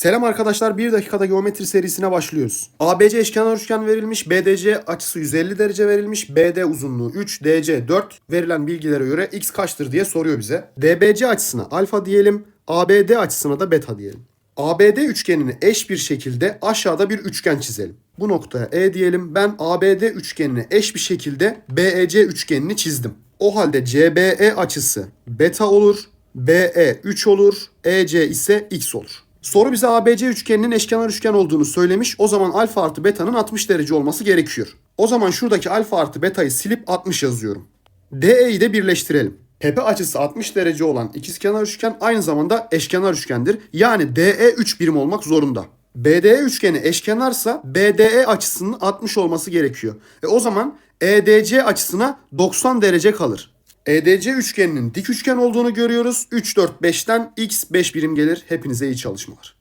Selam arkadaşlar 1 dakikada geometri serisine başlıyoruz. ABC eşkenar üçgen verilmiş, BDC açısı 150 derece verilmiş, BD uzunluğu 3, DC 4 verilen bilgilere göre x kaçtır diye soruyor bize. DBC açısına alfa diyelim, ABD açısına da beta diyelim. ABD üçgenini eş bir şekilde aşağıda bir üçgen çizelim. Bu noktaya E diyelim. Ben ABD üçgenine eş bir şekilde BEC üçgenini çizdim. O halde CBE açısı beta olur, BE 3 olur, EC ise x olur. Soru bize ABC üçgeninin eşkenar üçgen olduğunu söylemiş. O zaman alfa artı beta'nın 60 derece olması gerekiyor. O zaman şuradaki alfa artı beta'yı silip 60 yazıyorum. DE'yi de birleştirelim. Tepe açısı 60 derece olan ikizkenar üçgen aynı zamanda eşkenar üçgendir. Yani DE 3 birim olmak zorunda. BDE üçgeni eşkenarsa BDE açısının 60 olması gerekiyor. E o zaman EDC açısına 90 derece kalır. EDC üçgeninin dik üçgen olduğunu görüyoruz. 3, 4, 5'ten x 5 birim gelir. Hepinize iyi çalışmalar.